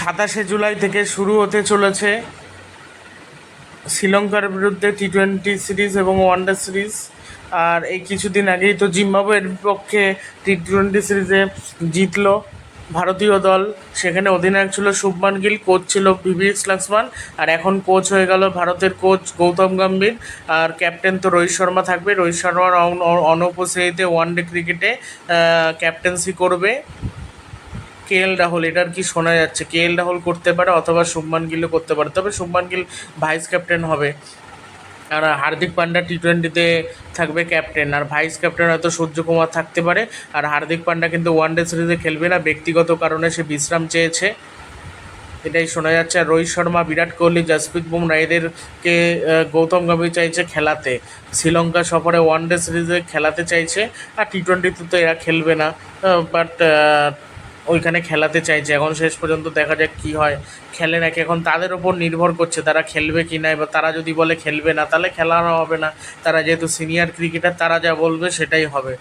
সাতাশে জুলাই থেকে শুরু হতে চলেছে শ্রীলঙ্কার বিরুদ্ধে টি টোয়েন্টি সিরিজ এবং ওয়ানডে সিরিজ। আর এই কিছুদিন আগেই তো জিম্বাবুয়ের বিপক্ষে টি টোয়েন্টি সিরিজে জিতলো ভারতীয় দল। সেখানে অধিনায়ক ছিল শুভমান গিল কোচ ছিল ভিভিএস লক্সমান আর এখন কোচ হয়ে গেল ভারতের কোচ গৌতম গম্ভীর। আর ক্যাপ্টেন তো রোহিত শর্মা থাকবে। রোহিত শর্মার অন- অন- অনুপস্থিতিতে ওয়ানডে ক্রিকেটে ক্যাপ্টেন্সি করবে। কে এল রাহুল, এটার কি শোনা যাচ্ছে? কে এল রাহুল করতে পারে অথবা শুভমান গিলও করতে পারে। তবে শুভমান গিল ভাইস ক্যাপ্টেন হবে। আর হার্দিক পান্ডা টি টোয়েন্টিতে থাকবে ক্যাপ্টেন আর ভাইস ক্যাপ্টেন হয়তো সূর্যকুমার থাকতে পারে। আর হার্দিক পান্ডা কিন্তু ওয়ান ডে সিরিজে খেলবে না। ব্যক্তিগত কারণে সে বিশ্রাম চেয়েছে। এটাই শোনা যাচ্ছে। আর রোহিত শর্মা, বিরাট কোহলি, জসপ্রীত বুমরা এদেরকে গৌতম গম্ভীর চাইছে খেলাতে। শ্রীলঙ্কা সফরে ওয়ান ডে সিরিজে খেলাতে চাইছে। আর টি টোয়েন্টিতে তো এরা খেলবে না। বাট ওইখানে খেলাতে চাইছে এখন শেষ পর্যন্ত দেখা যাক কী হয়। খেলে নাকি এখন তাদের ওপর নির্ভর করছে তারা খেলবে কি না। এবার তারা যদি বলে খেলবে না, তাহলে খেলানো হবে না। তারা যেহেতু সিনিয়র ক্রিকেটার তারা যা বলবে সেটাই হবে।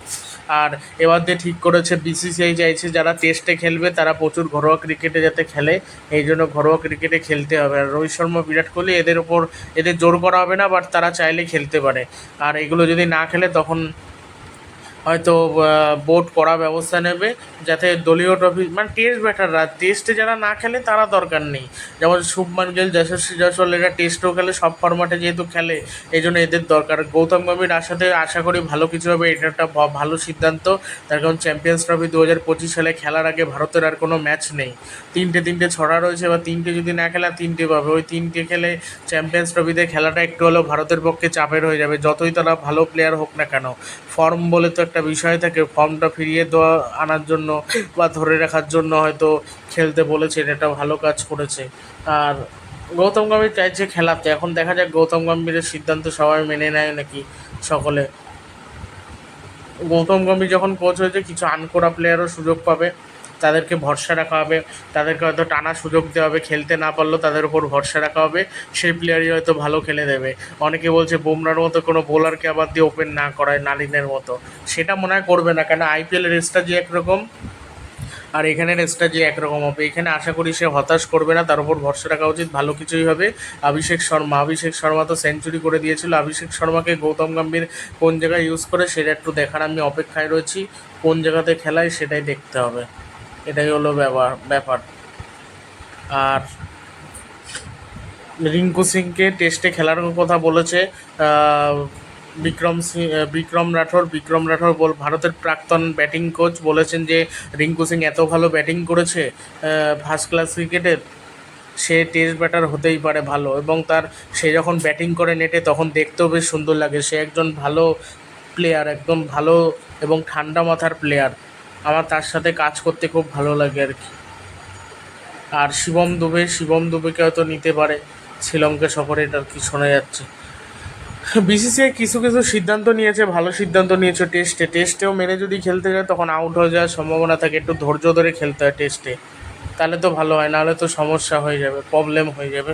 আর এবার দিয়ে ঠিক করেছে বিসিসিআই চাইছে যারা টেস্টে খেলবে তারা প্রচুর ঘরোয়া ক্রিকেটে যাতে খেলে। এই জন্য ঘরোয়া ক্রিকেটে খেলতে হবে। আর রোহিত শর্মা, বিরাট কোহলি এদের ওপর এদের জোর করা হবে না বাট তারা চাইলে খেলতে পারে। আর এগুলো যদি না খেলে তখন হয়তো বোর্ড করা ব্যবস্থা নেবে, যাতে দলীয় ট্রফি মানে টেস্ট ব্যাটাররা টেস্টে যারা না খেলে তারা দরকার নেই। যেমন শুভমান গিল, যশস্বী জয়সওয়াল এরা টেস্টও খেলে, সব ফরম্যাটে যেহেতু খেলে, এই জন্য এদের দরকার। গৌতম গম্ভীর আসাতে আশা করি ভালো কিছু হবে, এটা একটা ভালো সিদ্ধান্ত। তার কারণ চ্যাম্পিয়ন্স ট্রফি দু হাজার পঁচিশ সালে খেলার আগে ভারতের আর কোনো ম্যাচ নেই। তিনটে তিনটে ছড়া রয়েছে বা তিনটে যদি না খেলা তিনটে পাবে। ওই তিনটে খেলে চ্যাম্পিয়ন্স ট্রফিতে খেলাটা একটু হলেও ভারতের পক্ষে চাপের হয়ে যাবে। যতই তারা ভালো প্লেয়ার হোক না কেন ফর্ম বলে তো একটা বিষয় থাকে, ফর্মটা ফিরিয়ে দেওয়া, আনার জন্য বা ধরে রাখার জন্য হয়তো খেলতে বলেছে এটা ভালো কাজ করেছে। আর গৌতম গম্ভীর চাইছে খেলাতে, এখন দেখা যাক গৌতম গম্ভীরের সিদ্ধান্ত সবাই মেনে নেয় নাকি সকলে। গৌতম গম্ভীর যখন কোচ হয়েছে, কিছু আনকোরা প্লেয়ারও সুযোগ পাবে। তাদেরকে ভরসা রাখা হবে, তাদেরকে হয়তো টানা সুযোগ দেওয়া হবে, খেলতে না পারলেও তাদের উপর ভরসা রাখা হবে, সেই প্লেয়ারই হয়তো ভালো খেলে দেবে। অনেকে বলছে বুমরার মতো কোনো বোলারকে আবার দিয়ে ওপেন না করায় নালিনের মতো। সেটা মনে হয় করবে না, কেন আইপিএলের যে একরকম, আর এখানের যে একরকম হবে, এখানে আশা করি সে হতাশ করবে না, তার উপর ভরসা রাখা উচিত, ভালো কিছুই হবে। অভিষেক শর্মা অভিষেক শর্মা তো সেঞ্চুরি করে দিয়েছিল, অভিষেক শর্মাকে গৌতম গম্ভীর কোন জায়গায় ইউজ করে সেটা একটু দেখার আমি অপেক্ষায় রয়েছি, কোন জায়গাতে খেলায় সেটাই দেখতে হবে। এটাই হলো ব্যাপার ব্যাপার। আর রিঙ্কু সিংকে টেস্টে খেলার কথা বলেছে বিক্রম সিং বিক্রম রাঠোর বিক্রম রাঠোর বল, ভারতের প্রাক্তন ব্যাটিং কোচ বলেছেন যে রিঙ্কু সিং এত ভালো ব্যাটিং করেছে ফার্স্ট ক্লাস ক্রিকেটের সে টেস্ট ব্যাটার হতেই পারে ভালো। এবং তার, সে যখন ব্যাটিং করে নেটে তখন দেখতেও বেশ সুন্দর লাগে। সে একজন ভালো প্লেয়ার একদম ভালো এবং ঠান্ডা মাথার প্লেয়ার আমার তার সাথে কাজ করতে খুব ভালো লাগে আর কি। আর শিবম দুবে, শিবম দুবেকে হয়তো নিতে পারে। শ্রীলঙ্কা সফরে এটা আর কি শোনা যাচ্ছে। বিসিসিআই কিছু কিছু সিদ্ধান্ত নিয়েছে, ভালো সিদ্ধান্ত নিয়েছে টেস্টে। টেস্টেও মেনে যদি খেলতে যায়, তখন আউট হয়ে যাওয়ার সম্ভাবনা থাকে। একটু ধৈর্য ধরে খেলতে হয় টেস্টে। তাহলে তো ভালো হয়, নাহলে তো সমস্যা হয়ে যাবে প্রবলেম হয়ে যাবে।